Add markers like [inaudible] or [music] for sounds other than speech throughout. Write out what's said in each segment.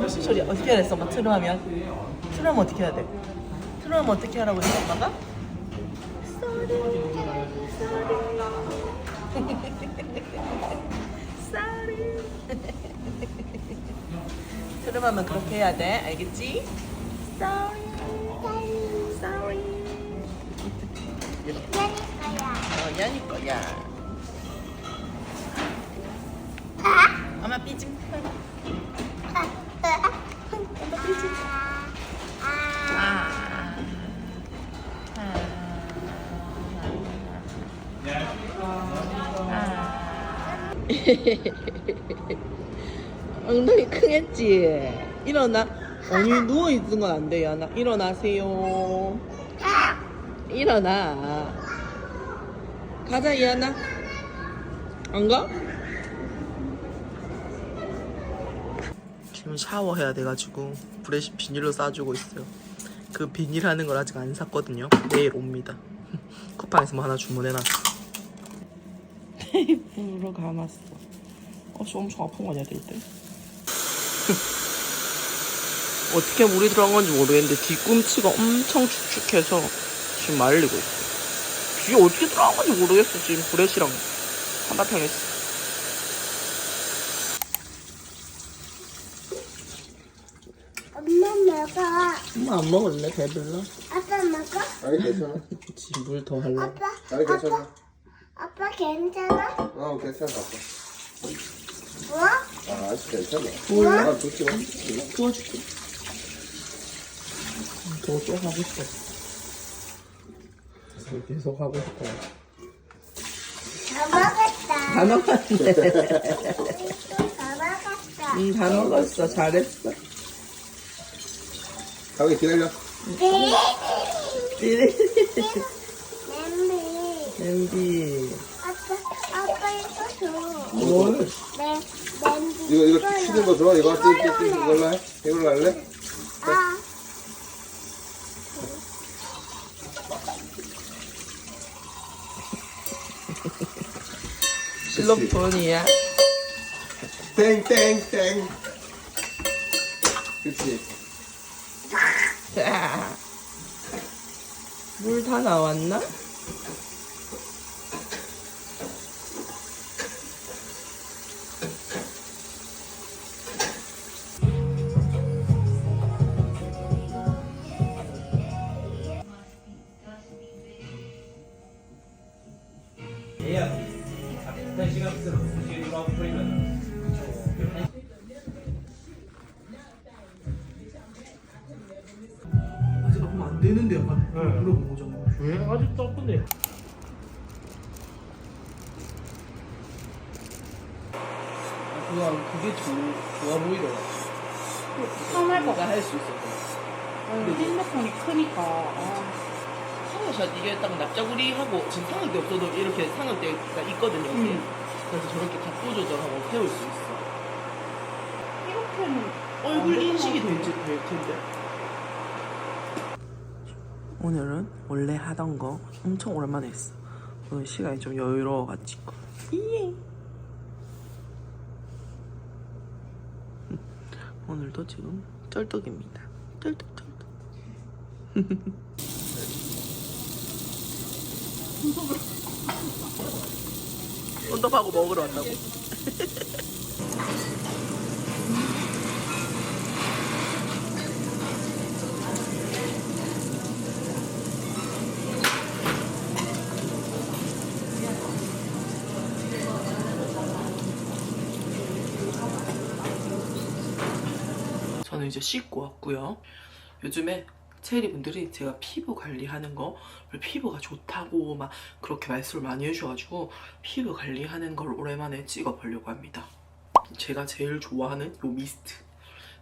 무슨 소리야? 어떻게 해야 됐어? 엄마 트름하면? 트름하면 어떻게 해야 돼? 트름하면 어떻게 하라고 했어 엄마가? 쏘리 트름하면 그렇게 해야 돼 알겠지? Sorry Sorry 어, 연이 거야 엄마 삐짐 엄마 삐짐 아. 엉덩이 크겠지? 일어나. 아니 누워 있는 건 안 돼요. 나 일어나세요. 일어나. 가자 이하나. 안 가? 샤워해야 돼가지고 브레시 비닐로 싸주고 있어요. 그 비닐 하는 걸 아직 안 샀거든요. 내일 옵니다. [laughs] 쿠팡에서 뭐 하나 주문해놨어. [laughs] 테이프로 감았어. 어, 저 엄청 아픈 거 아니야, 될 때? [laughs] 어떻게 물이 들어간 건지 모르겠는데 뒤꿈치가 엄청 축축해서 지금 말리고 있어. 뒤에 어떻게 들어간 건지 모르겠어. 지금 브레시랑 한바탕 했어. 엄마 먹어. 엄마 안 먹을래? 배불러? 아빠 먹어? 아니 괜찮아. 지금 물더 할래? 아빠. 아니 괜찮아. 아빠, 아빠 괜찮아? 어 괜찮아 아빠. 뭐? 아 아직 괜찮아. 몰라? 아 좋지 마. 도와줄게. 더또 하고 싶어. 계속 하고 싶어. 다 먹었다. 다 먹었네. 다 먹었다. 응, 다 먹었어. 잘했어. 가게 기다려. 네. 띠리. 냄비. 냄비. 아빠, 아빠 이거 줘. 뭘? 네, 냄비. 이거 이거. 치는 거 좋아? 이거 이걸로 띠띠띠 해. 이걸로 해? 이걸로 할래? 아, [laughs] 실로폰이야. 땡 땡 땡. 그렇지. 물 다 나왔나? 되는데 약간 물어본 거잖아. 왜 아직 조금데 그냥 그게 좋, 좋아 보이더라. 카메라가 할수 있어. 핸드폰이 크니까 아, 상어샷 이게 딱 납작우리하고 지금 상을 때 없어도 이렇게 상을 때가 있거든요. 음. 그래서 저렇게 각도 조절하고 세울 수 있어. 이렇게는 얼굴 인식이 되지 될 텐데. 오늘은 원래 하던 거 엄청 오랜만에 했어. 오늘 시간이 좀 여유로워가지고. 예. [laughs] 오늘도 지금 쩔뚝입니다. 쩔뚝쩔뚝. 손톱하고 [laughs] 먹으러 왔다고. [laughs] 저는 이제 씻고 왔고요. 요즘에 체리 분들이 제가 피부 관리하는 거, 피부가 좋다고 막 그렇게 말씀을 많이 해주셔가지고 피부 관리하는 걸 오랜만에 찍어보려고 합니다. 제가 제일 좋아하는 요 미스트.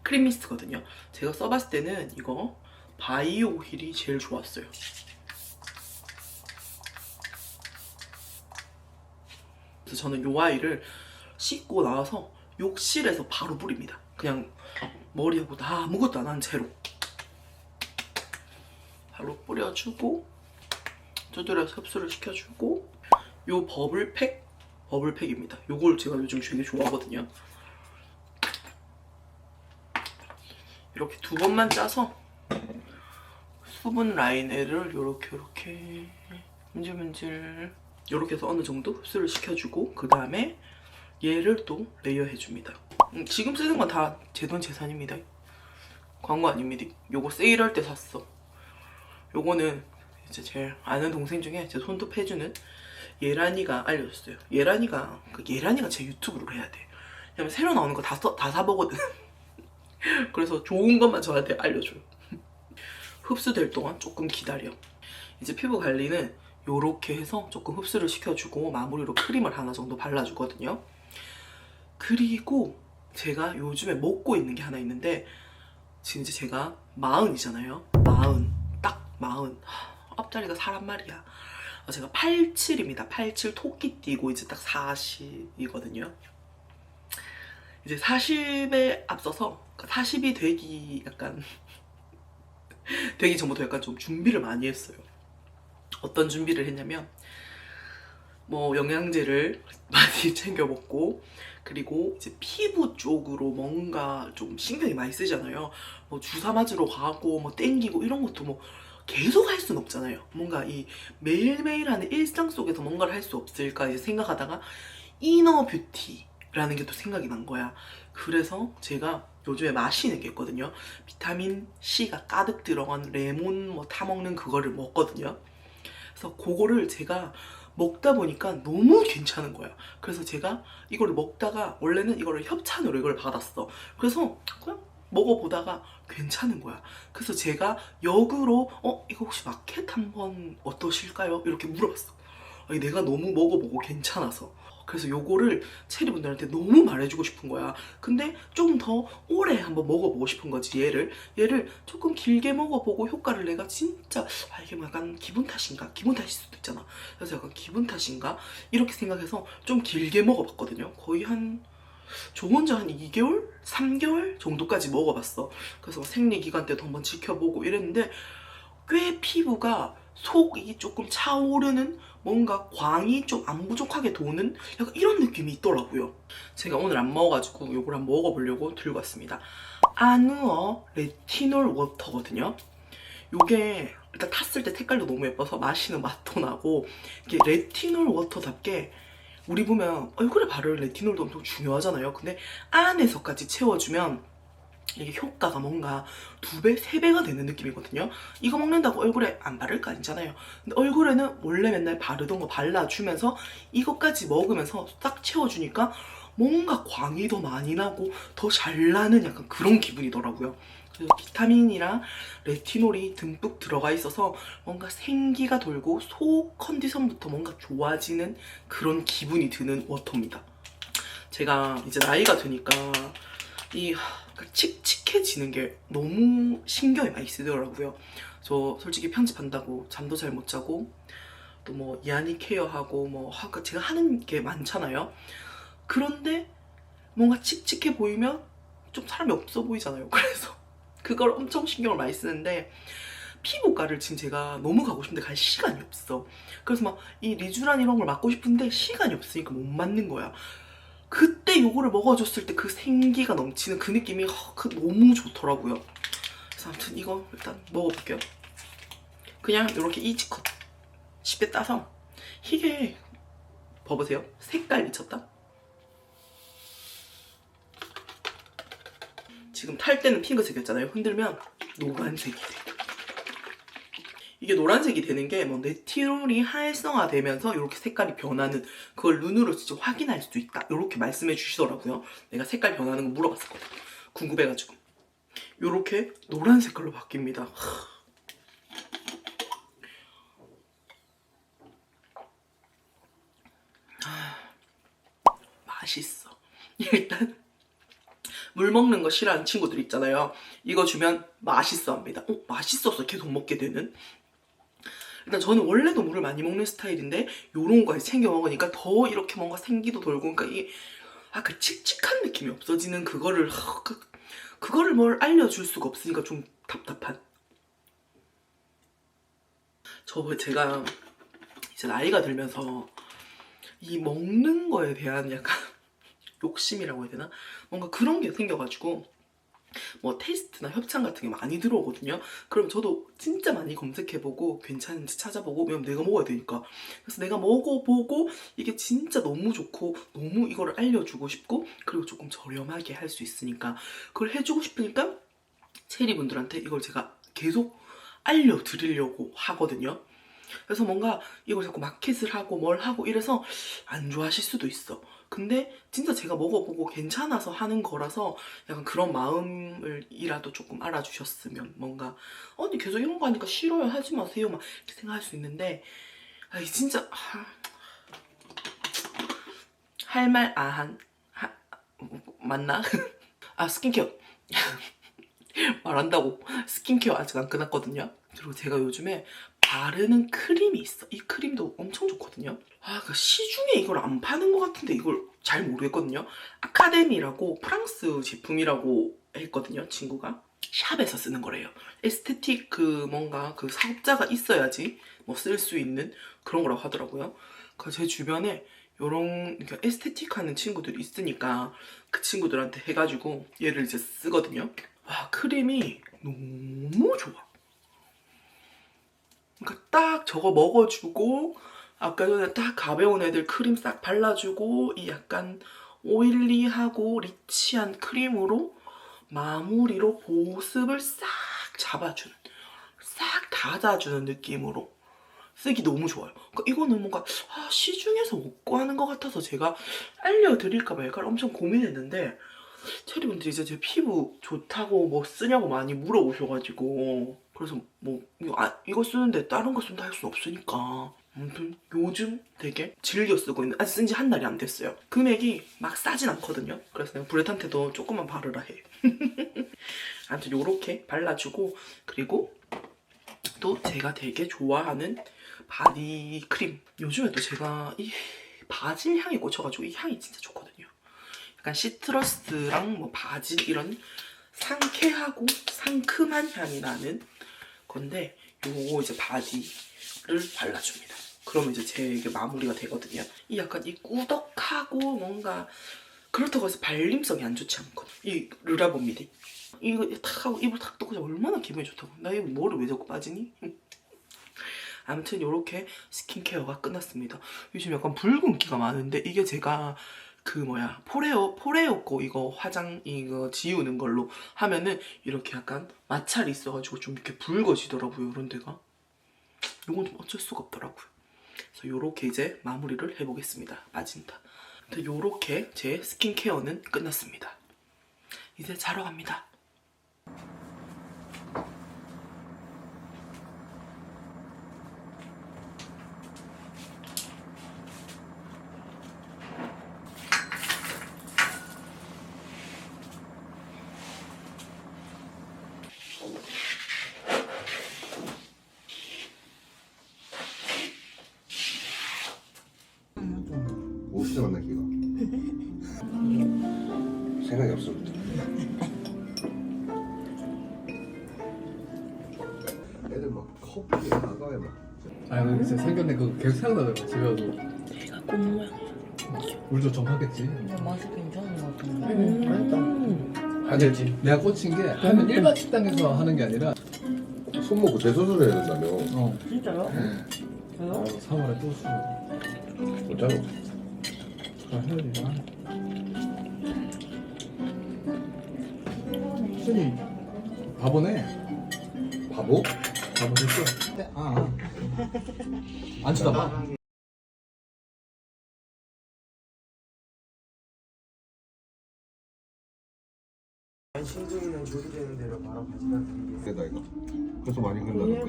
크림 미스트거든요. 제가 써봤을 때는 이거 바이오 휠이 제일 좋았어요. 그래서 저는 요 아이를 씻고 나와서 욕실에서 바로 뿌립니다. 그냥 머리하고 다 아무것도 안 한 채로 바로 뿌려주고 두드려 흡수를 시켜주고 요 버블팩 버블팩입니다. 요걸 제가 요즘 되게 좋아하거든요. 이렇게 두 번만 짜서 수분 라인을 요렇게 요렇게 문질문질 요렇게 해서 어느 정도 흡수를 시켜주고 그 다음에 얘를 또 레이어 해줍니다. 음, 지금 쓰는 건 다 제 돈 재산입니다. 광고 아닙니다. 요거 세일할 때 샀어. 요거는 이제 제 아는 동생 중에 제 손톱 해주는 예란이가 알려줬어요. 예란이가 그 예란이가 제 유튜브를 해야 돼. 왜냐면 새로 나오는 거 다다 사보거든. [laughs] 그래서 좋은 것만 저한테 알려줘요. 흡수될 동안 조금 기다려. 이제 피부 관리는 요렇게 해서 조금 흡수를 시켜주고 마무리로 크림을 하나 정도 발라주거든요. 그리고 제가 요즘에 먹고 있는 게 하나 있는데 지금 이제 제가 마흔이잖아요. 마흔. 딱 마흔. 하, 앞자리가 사람 말이야. 어, 제가 87입니다. 87 토끼띠고 이제 딱 40이거든요. 이제 40에 앞서서 40이 되기 약간 [laughs] 되기 전부터 약간 좀 준비를 많이 했어요. 어떤 준비를 했냐면 뭐 영양제를 [laughs] 많이 챙겨 먹고 그리고 이제 피부 쪽으로 뭔가 좀 신경이 많이 쓰잖아요. 뭐 주사 맞으러 가고 뭐 땡기고 이런 것도 뭐 계속 할 수는 없잖아요. 뭔가 이 매일매일 하는 일상 속에서 뭔가를 할 수 없을까 이제 생각하다가 이너 뷰티라는 게 또 생각이 난 거야. 그래서 제가 요즘에 마시는 게 있거든요. 비타민 C가 가득 들어간 레몬 뭐 타먹는 그거를 먹거든요. 그래서 그거를 제가 먹다 보니까 너무 괜찮은 거야. 그래서 제가 이거를 먹다가 원래는 이거를 협찬으로 이걸 받았어. 그래서 그냥 먹어보다가 괜찮은 거야. 그래서 제가 역으로 어 이거 혹시 마켓 한번 어떠실까요? 이렇게 물어봤어. 아니, 내가 너무 먹어보고 괜찮아서. 그래서 요거를 체리분들한테 너무 말해주고 싶은 거야. 근데 좀 더 오래 한번 먹어보고 싶은 거지 얘를. 얘를 조금 길게 먹어보고 효과를 내가 진짜 아 이게 뭐 약간 기분 탓인가? 기분 탓일 수도 있잖아. 그래서 약간 기분 탓인가? 이렇게 생각해서 좀 길게 먹어봤거든요. 거의 한 저 혼자 한 2개월? 3개월 정도까지 먹어봤어. 그래서 생리 기간 때도 한번 지켜보고 이랬는데 꽤 피부가 속이 조금 차오르는 뭔가 광이 좀 안 부족하게 도는 약간 이런 느낌이 있더라고요. 제가 오늘 안 먹어가지고 이걸 한번 먹어보려고 들고 왔습니다. 아누어 레티놀 워터거든요. 요게 일단 탔을 때 색깔도 너무 예뻐서 마시는 맛도 나고 이게 레티놀 워터답게 우리 보면 얼굴에 바를 레티놀도 엄청 중요하잖아요. 근데 안에서까지 채워주면 이게 효과가 뭔가 두 배, 세 배가 되는 느낌이거든요. 이거 먹는다고 얼굴에 안 바를 거 아니잖아요. 근데 얼굴에는 원래 맨날 바르던 거 발라주면서 이것까지 먹으면서 딱 채워주니까 뭔가 광이 더 많이 나고 더 잘 나는 약간 그런 기분이더라고요. 그래서 비타민이랑 레티놀이 듬뿍 들어가 있어서 뭔가 생기가 돌고 속 컨디션부터 뭔가 좋아지는 그런 기분이 드는 워터입니다. 제가 이제 나이가 드니까 이 칙칙해지는 게 너무 신경이 많이 쓰더라고요. 저 솔직히 편집한다고 잠도 잘 못 자고 또뭐 이안이 케어하고 뭐 하- 제가 하는 게 많잖아요. 그런데 뭔가 칙칙해 보이면 좀 사람이 없어 보이잖아요. 그래서 [laughs] 그걸 엄청 신경을 많이 쓰는데 피부과를 지금 제가 너무 가고 싶은데 갈 시간이 없어. 그래서 막 이 리쥬란 이런 걸 맞고 싶은데 시간이 없으니까 못 맞는 거야. 그때 요거를 먹어줬을 때 그 생기가 넘치는 그 느낌이 허, 그 너무 좋더라고요. 그래서 아무튼 이거 일단 먹어볼게요. 그냥 이렇게 이지컷 쉽게 따서 이게 봐보세요. 색깔 미쳤다. 지금 탈 때는 핑크색이었잖아요. 흔들면 노란색이 돼. 이게 노란색이 되는 게 뭐 네티롤이 활성화되면서 이렇게 색깔이 변하는 그걸 눈으로 직접 확인할 수 있다. 이렇게 말씀해 주시더라고요. 내가 색깔 변하는 거 물어봤었거든. 궁금해가지고. 이렇게 노란 색깔로 바뀝니다. 맛있어. 일단 물 먹는 거 싫어하는 친구들 있잖아요. 이거 주면 맛있어 합니다. 어, 맛있어서 계속 먹게 되는. 일단 저는 원래도 물을 많이 먹는 스타일인데 요런 거에 챙겨 먹으니까 더 이렇게 뭔가 생기도 돌고 그러니까 이 아그 칙칙한 느낌이 없어지는 그거를 하, 그, 그거를 뭘 알려줄 수가 없으니까 좀 답답한. 저 제가 이제 나이가 들면서 이 먹는 거에 대한 약간 [laughs] 욕심이라고 해야 되나? 뭔가 그런 게 생겨가지고 뭐 테스트나 협찬 같은 게 많이 들어오거든요. 그럼 저도 진짜 많이 검색해보고 괜찮은지 찾아보고 왜냐면 내가 먹어야 되니까. 그래서 내가 먹어보고 이게 진짜 너무 좋고 너무 이거를 알려주고 싶고 그리고 조금 저렴하게 할 수 있으니까 그걸 해주고 싶으니까 체리 분들한테 이걸 제가 계속 알려드리려고 하거든요. 그래서 뭔가 이걸 자꾸 마켓을 하고 뭘 하고 이래서 안 좋아하실 수도 있어. 근데 진짜 제가 먹어보고 괜찮아서 하는 거라서 약간 그런 마음을이라도 조금 알아주셨으면 뭔가 언니 계속 이런 거 하니까 싫어요 하지 마세요 막 이렇게 생각할 수 있는데 아 진짜 할 말 아한 맞나? [laughs] 아 스킨케어 [laughs] 말한다고 스킨케어 아직 안 끝났거든요. 그리고 제가 요즘에 바르는 크림이 있어. 이 크림도 엄청 좋거든요. 아, 그 시중에 이걸 안 파는 것 같은데 이걸 잘 모르겠거든요. 아카데미라고 프랑스 제품이라고 했거든요, 친구가. 샵에서 쓰는 거래요. 에스테틱 그 뭔가 그 사업자가 있어야지 뭐 쓸 수 있는 그런 거라고 하더라고요. 그제 주변에 요런 그러니까 에스테틱 하는 친구들이 있으니까 그 친구들한테 해가지고 얘를 이제 쓰거든요. 와 크림이 너무 좋아. 그러니까 딱 저거 먹어주고 아까 전에 딱 가벼운 애들 크림 싹 발라주고 이 약간 오일리하고 리치한 크림으로 마무리로 보습을 싹 잡아주는 싹 닫아주는 느낌으로 쓰기 너무 좋아요. 그러니까 이거는 뭔가 아, 시중에서 못 구하는 것 같아서 제가 알려드릴까 말까 엄청 고민했는데 체리분들이 이제 제 피부 좋다고 뭐 쓰냐고 많이 물어보셔가지고 그래서 뭐 이거, 아, 이거 쓰는데 다른 거 쓴다 할 순 없으니까. 아무튼 요즘 되게 즐겨 쓰고 있는 아직 쓴지 한 달이 안 됐어요. 금액이 막 싸진 않거든요. 그래서 내가 브레탄테도 조금만 바르라 해. [laughs] 아무튼 요렇게 발라주고 그리고 또 제가 되게 좋아하는 바디 크림. 요즘에 또 제가 이 바질 향에 꽂혀가지고 이 향이 진짜 좋거든요. 약간 시트러스랑 뭐 바질 이런 상쾌하고 상큼한 향이 나는 건데 요거 이제 바디를 발라줍니다. 그러면 이제 제 이게 마무리가 되거든요. 이 약간 이 꾸덕하고 뭔가 그렇다고 해서 발림성이 안 좋지 않거든. 이 르라본 미디. 이거 탁 하고 입을 탁 덮고 얼마나 기분이 좋다고. 나 이거 뭐를 왜 자꾸 빠지니? [laughs] 아무튼 이렇게 스킨케어가 끝났습니다. 요즘 약간 붉은기가 많은데 이게 제가 그 뭐야 포레오 포레오 거 이거 화장 이거 지우는 걸로 하면은 이렇게 약간 마찰이 있어가지고 좀 이렇게 붉어지더라고요 이런 데가. 이건 좀 어쩔 수가 없더라고요. 그래서 요렇게 이제 마무리를 해보겠습니다 빠진다 근데 요렇게 제 스킨케어는 끝났습니다. 이제 자러 갑니다 생각이 없습니다. 애들 막 커피 아가에 막. 아 근데 진짜 생겼네 그거 계속 생각나더라고 집에 와도 내가 꽃 모양 우리도 좀 하겠지 맛이 괜찮은 것 같은데. 음, 아니 내가 꽂힌 게 하면 일반 식당에서 하는 게 아니라 손목고 재수술 해야 된다며. 어 진짜요? 아, 저요? 3월에 또 수. 진짜로. 아 해야 지 순이 바보네 바보? 바보 됐어 아, 아. 안 쳐다봐 신중이는 조리되는 대로 바로 가져다 드리겠습니다. 이거. 그래서 많이.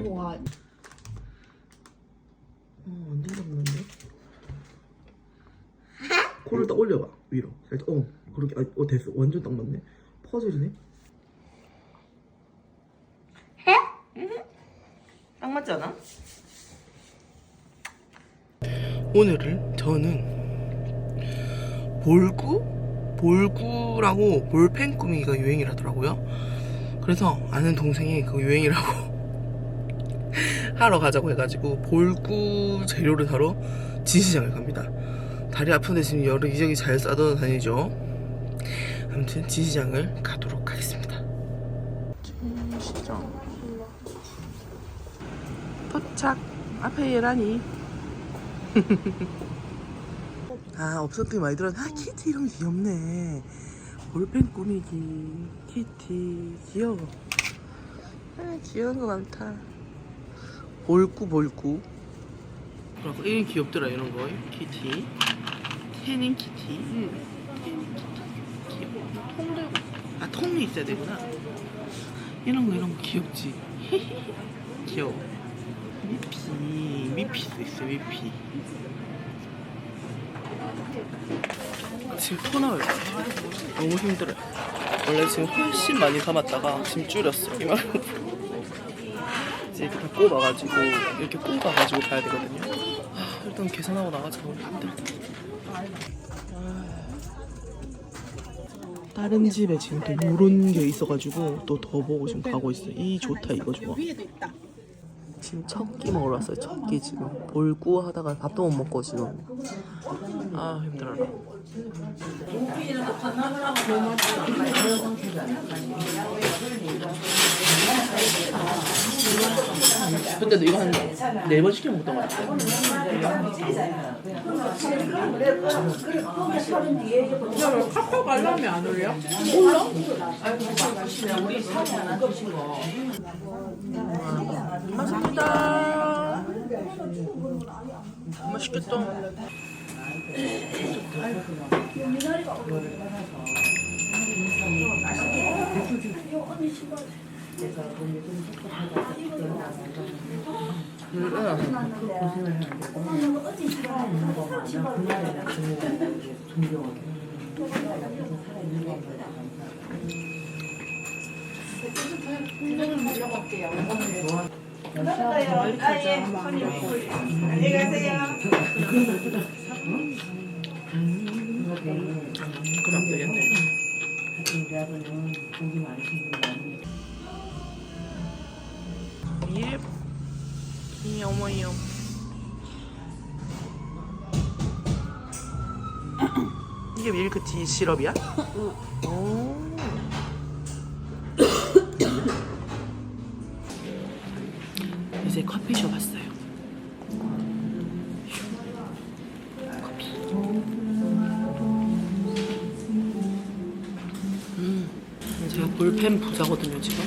와 어, 완전 닦는데? 코를 딱 올려봐 위로 살짝 어 그렇게 아, 어 됐어 완전 딱 맞네 퍼즐이네 해? 딱 맞지 않아? 오늘은 저는 볼구? 볼구라고 볼펜 꾸미기가 유행이라더라고요 그래서 아는 동생이 그 유행이라고 [laughs] 하러 가자고 해가지고 볼구 재료를 사러 진시장을 갑니다. 다리 아픈데 지금 여기저기 잘 싸돌아 다니죠. 아무튼 진시장을 가도록 하겠습니다. 진시장. 도착. 앞에 예란이. [laughs] 아 없었던 게 많이 들었네. 아 키티 게 귀엽네. 볼펜 꾸미기. 키티 귀여워. 아 귀여운 거 많다. 볼꾸 볼꾸. 그리고 이런 귀엽더라 이런 거 키티. 태닝 키티. 응. 키티. 귀여워. 아 통이 있어야 되구나. 이런 거 이런 거 귀엽지. [laughs] 귀여워. 미피 미피도 있어 미피. 지금 토 나올 때 너무 힘들어요. 원래 지금 훨씬 많이 담았다가 지금 줄였어. 이만큼. 이제 이렇게 다 뽑아가지고 이렇게 뽑아가지고 가야 되거든요. 아, 일단 계산하고 나가자 너무 힘들다. 아. 다른 집에 지금 또 요런 게 있어가지고 또 더 보고 지금 가고 있어. 이 좋다 이거 좋아. 지금 첫끼 먹으러 왔어요. 첫끼 지금 볼구 하다가 밥도 못 먹고 지금 아 힘들어라. 근데도 이거 한네 번 시켜 먹던 것 같아. 카페 가려면 안 올려? 맛있 맛있겠다. 그럼 되겠네. 예. 귀여워요. 이게 밀크티 시럽이야? 오. 커피숍 왔어요. 커피. 음, 제가 볼펜 부자거든요 지금.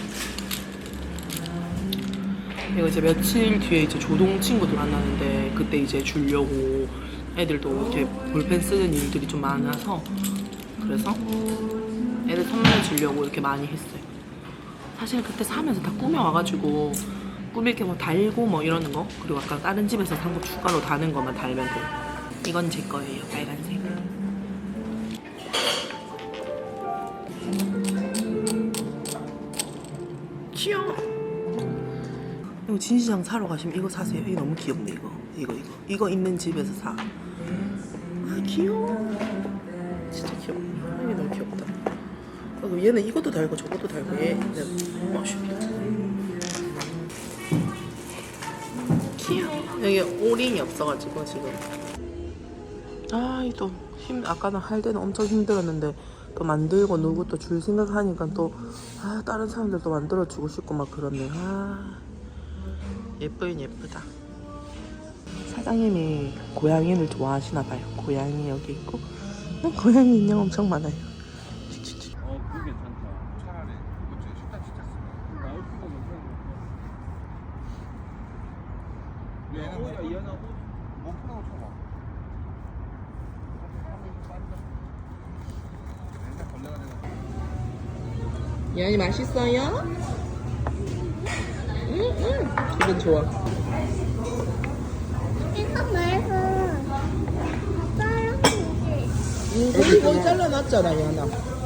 이거 이제 며칠 뒤에 이제 조동 친구들 만나는데 그때 이제 주려고 애들도 이렇게 볼펜 쓰는 일들이 좀 많아서 그래서 애들 선물 주려고 이렇게 많이 했어요. 사실 그때 사면서 다 꾸며와가지고 꾸밀 게 뭐 달고 뭐 이러는 거 그리고 아까 다른 집에서 산 거 추가로 다는 것만 달면 돼요. 이건 제 거예요, 빨간색. 귀여워. 이거 진시장 사러 가시면 이거 사세요. 이거 너무 귀엽네 이거. 이거 이거 이거 있는 집에서 사. 아 귀여워. 진짜 귀여워. 이게 너무 귀엽다. 그리고 얘는 이것도 달고 저것도 달고 얘귀 여기 오링이 없어가지고 지금. 아이또 힘 아까는 할 때는 엄청 힘들었는데 또 만들고 누구 또 줄 생각하니까 또 아 다른 사람들도 만들어 주고 싶고 막 그렇네. 아 예쁘긴 예쁘다. 사장님이 고양이를 좋아하시나 봐요. 고양이 여기 있고 어, 고양이 인형 엄청 많아요. 어 그거 괜찮다 차라리 어째 식당 시켰으면 나올 수가 야 오야 이하나 못 쳐봐 맨날 걸레가 되나 예안이 맛있어요? 응 응 기분 좋아. 이거 말고 빨간색이 응 거기 거기 잘라놨잖아 예안아.